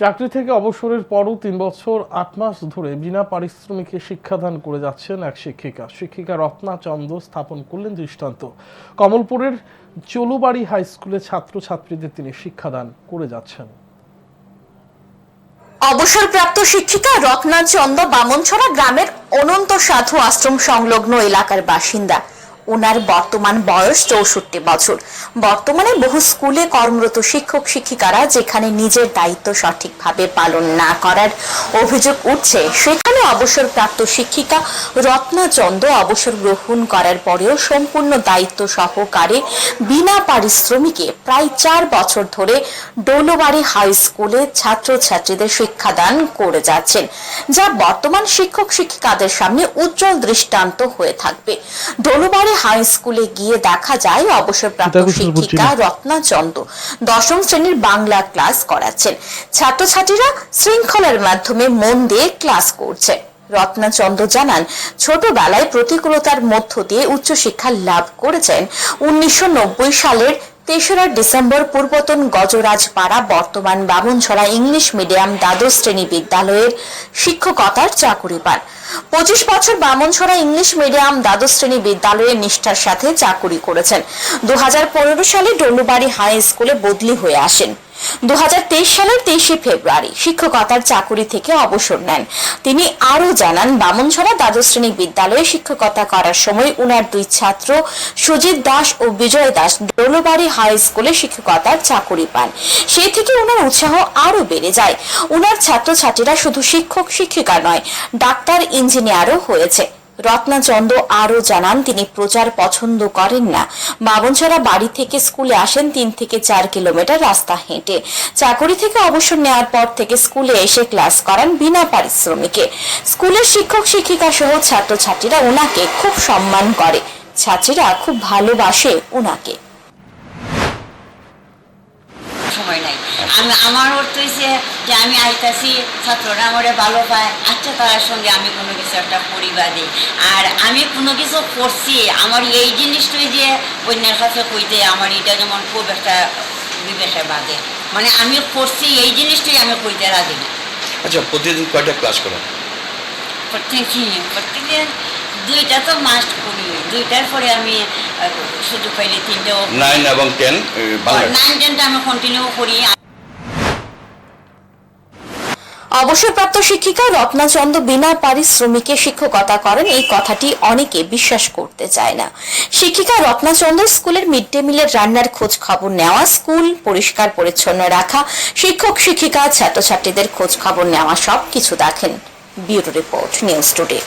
চাকরি থেকে অবসরের পরও তিন বছর, আট মাস ধরে বিনা পারিশ্রমিকে শিক্ষাদান করে যাচ্ছেন এক শিক্ষিকা। শিক্ষিকা রত্না চন্দ স্থাপন করলেন দৃষ্টান্ত। কমলপুরের চলুবাড়ি হাই স্কুলে ছাত্রছাত্রীদের তিনি শিক্ষাদান করে যাচ্ছেন। অবসরপ্রাপ্ত শিক্ষিকা রত্না চন্দ বামনছড়া গ্রামের অনন্ত সাধু আশ্রম সংলগ্ন এলাকার বাসিন্দা। ওনার বর্তমান বয়স চৌষট্টি বছর। বর্তমানে বহু স্কুলে কর্মরত শিক্ষক, শিক্ষিকারা যেখানে নিজের দায়িত্ব সঠিকভাবে পালন না করার অভিযোগ উঠছে, সেখানে অবসরপ্রাপ্ত শিক্ষিকা রত্না চন্দ অবসর গ্রহণ করার পরেও সম্পূর্ণ দায়িত্ব সহকারে বিনা পারিশ্রমিকে প্রায় চার বছর ধরে ডোলোবাড়ি হাই স্কুলে ছাত্রছাত্রীদের শিক্ষাদান করে যাচ্ছেন, যা বর্তমান শিক্ষক, শিক্ষিকাদের সামনে উজ্জ্বল দৃষ্টান্ত হয়ে থাকবে। ডোলোবাড়ি হাই স্কুলে গিয়ে দেখা যায় অবসরপ্রাপ্ত শিক্ষিকা। রত্না চন্দ। দশম শ্রেণির বাংলা ক্লাস করাচ্ছেন। ছাত্রছাত্রীরা শৃঙ্খলার মাধ্যমে মন দিয়ে ক্লাস করছে। রত্নাচন্দ জানান ছোটবেলায় প্রতিকূলতার মধ্য দিয়ে উচ্চশিক্ষা লাভ করেছেন। উনিশশো নব্বই সালের তেসরা ডিসেম্বর পূর্বতন গজরাজপাড়া বর্তমান বামুনছড়া ইংলিশ মিডিয়াম দ্বাদশ শ্রেণি বিদ্যালয়ের শিক্ষকতার চাকুরি পান। পঁচিশ বছর বামুনছড়া ইংলিশ মিডিয়াম দ্বাদশ শ্রেণি বিদ্যালয়ে নিষ্ঠার সাথে চাকুরি করেছেন। দু হাজার পনেরো সালে ডলুবাড়ি হাই স্কুলে বদলি হয়ে আসেন। দু সালের তেইশে ফেব্রুয়ারি শিক্ষকতার চাকুরি থেকে অবসর নেন। তিনি আরও জানান বামনছড়া দ্বাদশ শ্রেণি বিদ্যালয়ে শিক্ষকতা করার সময় উনার দুই ছাত্র সুজিত দাস ও বিজয় দাস ডোলোবাড়ি হাই স্কুলে শিক্ষকতার চাকুরি পান। সেই থেকে উনার উৎসাহ আরও বেড়ে যায়। উনার ছাত্রছাত্রীরা শুধু শিক্ষক শিক্ষিকা নয় ডাক্তার ইঞ্জিনিয়ারও হয়েছে। রত্নাচন্দ আরও জানান, তিনি প্রচার পছন্দ করেন না। বাবনছড়া বাড়ি থেকে স্কুলে আসেন, তিন থেকে চার কিলোমিটার রাস্তা হেঁটে। চাকরি থেকে অবসর নেওয়ার পর থেকে স্কুলে এসে ক্লাস করান বিনা পারিশ্রমিকে। স্কুলের শিক্ষক, শিক্ষিকা সহ ছাত্রছাত্রীরা ওনাকে খুব সম্মান করে। ছাত্রীরা খুব ভালোবাসে ওনাকে সময় নাই। আমি আমার অর্থ হয়েছে যে আমি আইতাছি ছাত্ররা আমারে ভালো পায়। আচ্ছা তার সঙ্গে আমি কোনো কিছু একটা পরিবার দিই আর আমি কোনো কিছু করছি আমার এই জিনিসটাই যে অন্যের কাছে কইতে আমার এটা যেমন খুব একটা বিবেকে বাদে। মানে আমি করছি এই জিনিসটাই আমি কইতে রাজি না। আচ্ছা প্রতিদিন কয়টা ক্লাস করেন? প্রত্যেক প্রত্যেকদিন দুইটা তো মাস্ট করি। দুইটার পরে আমি সুযোগ পাইলে তিনটেও নাইন এবং টেন নাইন টেনটা আমি কন্টিনিউ করি। অবসরপ্রাপ্ত শিক্ষিকা রত্নাচন্দ বিনা পারিশ্রমিকে শিক্ষকতা করেন এই কথাটি অনেকে বিশ্বাস করতে চায় না। শিক্ষিকা রত্নাচন্দ স্কুলের মিড ডে মিলের রান্নার খোঁজ খবর নেওয়া স্কুল পরিষ্কার পরিচ্ছন্ন রাখা শিক্ষক শিক্ষিকা ছাত্রছাত্রীদের খোঁজ খবর নেওয়া সব কিছু দেখেন। Bureau report news today.